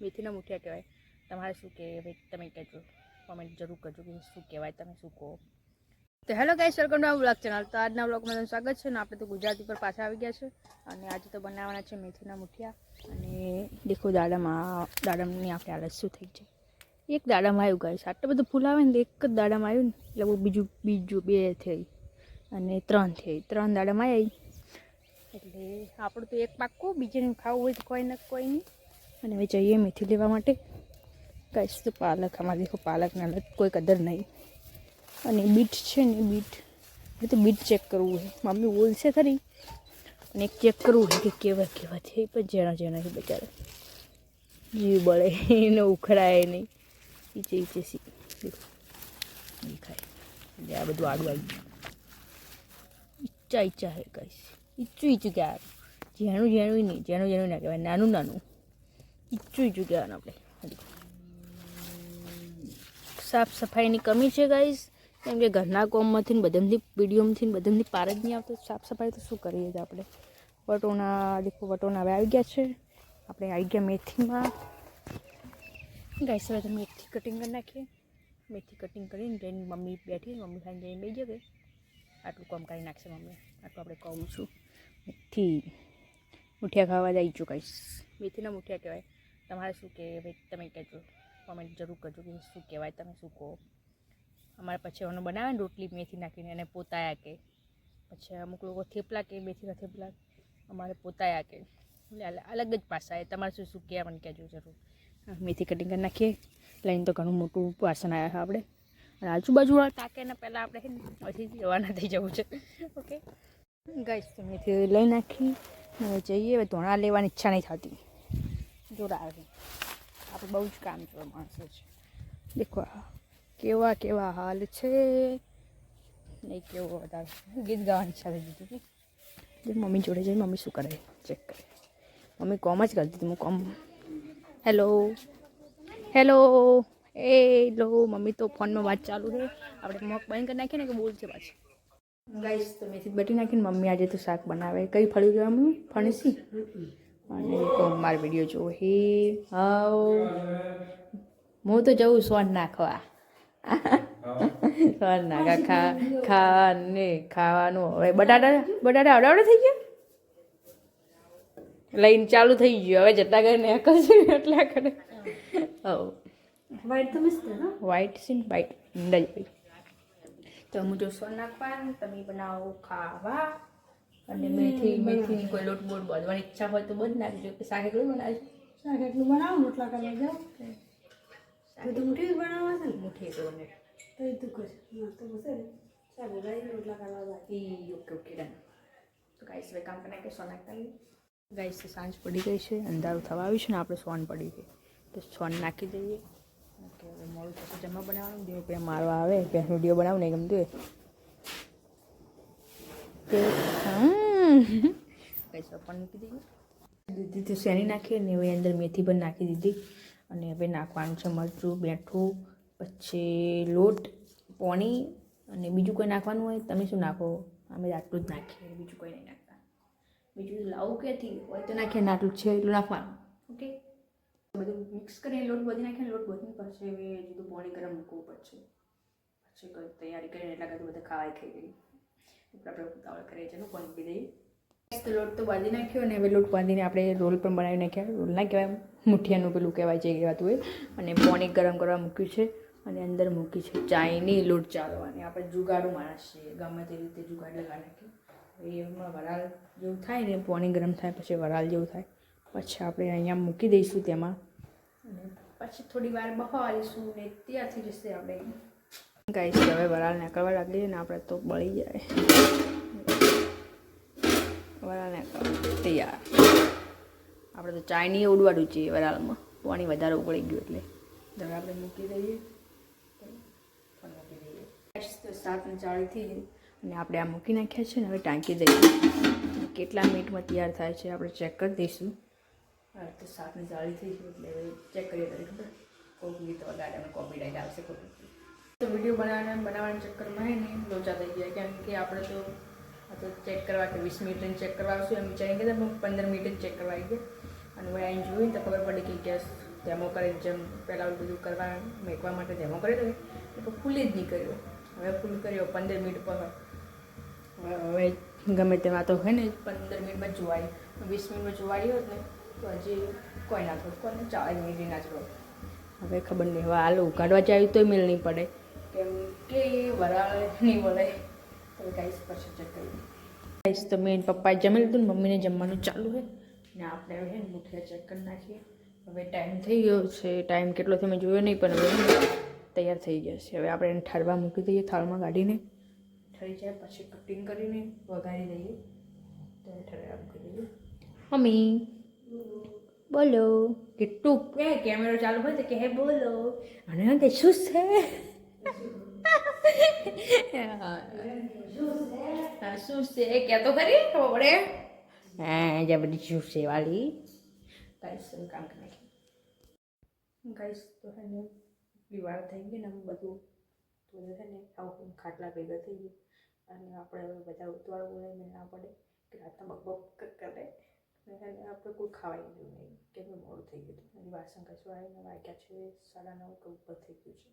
મેથીના મુઠિયા કહેવાય. તમારે શું કે, ભાઈ, તમે કહેજો. કોમેન્ટ જરૂર કરજો કે શું કહેવાય, તમે શું કહો. તો hello guys welcome to blog channel તો આજના બ્લોગમાં તમારું સ્વાગત છે ને આપણે તો ગુજરાતી પર પાછા આવી ગયા છે. અને આજે તો બનાવવાના છે મેથીના મુઠિયા. અને દેખો દાડામાં, દાડમની આપણે હાલત શું થઈ છે એક દાડામાં આવ્યું ગાઈસ આટલું બધું ફૂલ આવે ને એક જ દાડામાં આવ્યું ને, એટલે બીજું બીજું બે થઈ. અને ત્રણ થઈ, ત્રણ દાડામાં આવી એટલે આપણું તો એક પાક્કું, બીજાને ખાવું હોય તો કોઈ ને કોઈ નહીં. અને હવે જઈએ મેથી લેવા માટે. કહીશ તો પાલક, આમાં દેખો પાલકના લત કોઈ કદર નહીં. અને બીટ છે ને, બીટ એ તો બીટ ચેક કરવું છે. મમ્મી બોલશે ખરી. અને એક ચેક કરવું છે કે કેવા કેવા છે પણ જેણા જેણા છે બચારા. જીવ બળે, એને ઉખડાય નહીં. ઈચે ઈચે સી દેખાય એટલે આ બધું આડું આવી ગયું ઈચ્છા ઈચ્છા હે કહીશ ઈચ્છું ઈચ્છું કે ઝેણું ઝેણું નહીં, ઝેણું ઝેણું ના કહેવાય. નાનું નાનું. ઈચ્છું ઈચ્છું કહેવાનું આપણે સાફ સફાઈની કમી છે ગાઈસ. કેમ કે ઘરના કોમમાંથી ને બધાથી પીડીઓમાંથી ને બધાથી પાર જ નહીં આવતો. સાફ સફાઈ તો શું કરીએ છીએ આપણે? વટોના, દેખો વટોના હવે આવી ગયા છે. આપણે આવી ગયા મેથીમાં. ગાઈસ, હવે મેથી કટિંગ કરી નાખીએ. મેથી કટિંગ કરીને જઈને મમ્મી બેઠી, મમ્મી ખાઈને જઈને બેસી ગઈ. આટલું કામ કરી નાખશે મમ્મી. આટલું આપણે કહું છું. મેથી, મુઠિયા ખાવા જાય છું કહીશ મેથીના મુઠિયા કહેવાય. તમારે શું કે, ભાઈ તમે કહેજો કોમેન્ટ જરૂર કરજો કે શું કહેવાય, તમે શું કહો. અમારે પછી એનો બનાવે ને રોટલી મેથી નાખીને, એને પોતાયા કે. પછી અમુક લોકો થેપલા કે મેથીના થેપલા. અમારે પોતાયા કે. એટલે અલગ જ પાસા એ. તમારે શું શું કહેવા મને કહેજો જરૂર. મેથી કટિંગ કરી નાખીએ. લઈને તો ઘણું મોટું વાસણ આવ્યા આપણે. અને આજુબાજુવાળા ટાંકેને પહેલાં આપણે પછી રવાના થઈ જવું છે. ઓકે ગાઈસ તો મેથી લઈ નાખી. જઈએ. હવે ધોણા લેવાની ઈચ્છા નહીં થતી. જોરા આવે. આપણે બહુ જ કામ કરવા માણસો છે. દેખો આ કેવા કેવા હાલ છે. નહીં કેવો વધારે. ગીત ગાવાની ઈચ્છા થઈ જતી હતી. જે મમ્મી જોડે જઈ મમ્મી શું કરે? ચેક કરે. મમ્મી કોમ જ કરતી હતી હું કોમ. હેલો. હેલો. એ લો મમ્મી તો ફોનમાં વાત ચાલુ છે. આપણે મગ બંધ કરી નાખીએ ને કે બોલશે પાછી? ગાઈસ તો મેથી બટી નાખીને મમ્મી આજે તો શાક બનાવે. કઈ ફળ્યું કહેવા મમ્મી? ફણસી? અને તો મારો વીડિયો જુઓ હે હાવ હું તો જઉં સોન નાખવા સોન નાખા ખા ખાવાને ખાવાનું. હવે બટાટા બટાટા આવડાવડે થઈ ગયા? લઈને ચાલુ થઈ ગયું. હવે જતા કરીને ને કરશે એટલા કરે હવ વાઈટ તો મસ્ત વ્હાઈટ સીન વ્હાઈટ ઈંડા તો હું જો સોન નાખવાનું તમે બનાવો ખાવા. અને મેથી મેથીની કોઈ લોટ બોટ બાંધવાની ઈચ્છા હોય તો બધ નાખજો. કે શાક એટલું બનાવજો. શાક એટલું બનાવો રોટલા કરવા જાઓ. તો તો મુઠ્ઠી બનાવવા છે ને? મુઠ્ઠી તો બને. તો એ તું કર હા તો બસ ને શાક બનાવી રોટલા કરવા જાય ઓકે ઓકે ડન. તો ગાઈસ હવે કામ કરી કે સોન નાખતા ગાઈસ સાંજ પડી ગઈ છે. અંધારું થવા આવ્યું છે ને આપણે સોન પડી ગઈ. તો સોન નાખી દઈએ. હવે મોડું થશે જમવા બનાવવાનું. ધીમે પેલા મારવા આવે કે વીડિયો બનાવું નહીં ગમતું હોય તે કઈ પણ મૂકી દઈએ દીધી તો શેની નાખીએ ને હવે અંદર મેથી પણ નાખી દીધી. અને હવે નાખવાનું છે મરચું, બેઠું, પછી લોટ, પોણી અને બીજું કોઈ નાખવાનું હોય તમે શું નાખો? અમે આટલું જ નાખીએ, બીજું કોઈ નહીં નાખતા. બીજું લાવું ક્યાંથી? હોય તો નાખીએ આટલું છે, એટલું નાખવાનું. ઓકે? બધું મિક્સ કરીને લોટ બધી નાખીને લોટ બધી પછી હવે જુદું પોણી ગરમ મૂકવું પડશે. પછી તૈયારી કરીને એટલા બધું બધા ખાવાય ખાઈ ગઈ. આપણે ઉતાવળ કરીએ છીએ કોણ પી દઈએ તો લોટ તો બાંધી નાખ્યો અને હવે લોટ બાંધીને આપણે રોલ પણ બનાવી નાખ્યા. રોલ ના કહેવાય, મુઠિયાનું પેલું કહેવાય જે કહેવાતું હોય. અને પોણી ગરમ કરવા મૂક્યું છે અને અંદર મૂકી છે ચાઈની લોટ ચાલવાની. આપણે જુગાડું માણસ છીએ, ગમે તે રીતે જુગાડ લગાડી નાખીએ. એમાં વરાળ જેવું થાય ને, પોણી ગરમ થાય પછી વરાળ જેવું થાય. પછી આપણે અહીંયા મૂકી દઈશું તેમાં. અને પછી થોડી વાર બહારીશું ને ત્યાંથી જશે આપણે. ગાઈસ, હવે વરાળ નીકળવા લાગી ને, આપણે તો બળી જાય. વરાળ નીકળવા તૈયાર. આપણે તો ચાયની ઉડવાડું છે વરાળમાં. પાણી વધારે ઉકળી ગયું એટલે. હવે આપણે મૂકી દઈએ. તો સાત ને ચાળી થઈ ગઈ. અને આપણે આ મૂકી નાખ્યા છે ને હવે ટાંકી દઈએ. કેટલા મિનિટમાં તૈયાર થાય છે આપણે ચેક કરી દઈશું. હવે તો સાત ને ચાળી થઈ ગઈ એટલે હવે ચેક કરીએ તારી ખબર? કોક ગીત વગાડે અને કોપીરાઇટ આવશે ખબર તો વીડિયો બનાવવાના બનાવવાના ચક્કરમાં હે ને લોચા થઈ ગયા. કેમ કે આપણે તો તો ચેક કરવા કે વીસ મિનિટ ચેક કરવા આવશું, એમ વિચારી કે પંદર મિનિટ જ ચેક કરવા આવી ગયા અને હવે આવીને જોયું તો ખબર પડી કે ગેસ ડેમો કરે જેમ પહેલાં બધું કરવા, મેકવા માટે કર્યો ને એ તો ફૂલી જ નહીં કર્યો હવે ફૂલ કર્યો, પંદર મિનિટ પર. હવે ગમે તો હોય ને, પંદર મિનિટમાં જોવાય. વીસ મિનિટમાં જોવાઈ હોત ને, તો હજી કોઈ ના થોડું કોને ચાલીસ મિનિટ ના જ હવે ખબર નહીં, હવે આલુ ઉગાડવા જાય તોય મેળ નહીં પડે. કેમ કે વરાળ નહીં વળે તો ગાઈસ ચેક કરી. ગાઈસ તો મેં પપ્પાએ જમી લીધું ને મમ્મીને જમવાનું ચાલુ છે. ને આપણે હવે ને મુઠિયા ચેક કરી નાખીએ. હવે ટાઈમ થઈ ગયો છે. ટાઈમ કેટલો થયો મેં જોયો નહીં પણ હવે તૈયાર થઈ જશે હવે આપણે એને ઠારવા મૂકી દઈએ થાળમાં કાઢીને ઠરી જાય પછી કટિંગ કરીને વઘારી દઈએ. તો ઠરવા મૂકી દઈએ. મમ્મી બોલો. કેટલું કે કેમેરો ચાલુ હોય તો કે હે બોલો. અને કે શું છે? શું છે? કે તો ખરી? ખબર પડે? હા જે બધી શું છે વાળી ગાઈસ કામ કરે ગાઈસ તો હે ને દિવાળ થઈ ગઈ ને આમ બધું. તો છે ને આવું ખાટલા ભેગા થઈ ગયા. અને આપણે હવે બધા ઉતવાળ ને ના પડે કે રાતના બકબક બક કરે અને આપણે કોઈ ખાવાય ગયું નહીં કે મોડું થઈ ગયું હતું. એની વાસણ કશું આવીને વાગ્યા છે સાડા નવ કે ઉપર થઈ ગયું છે.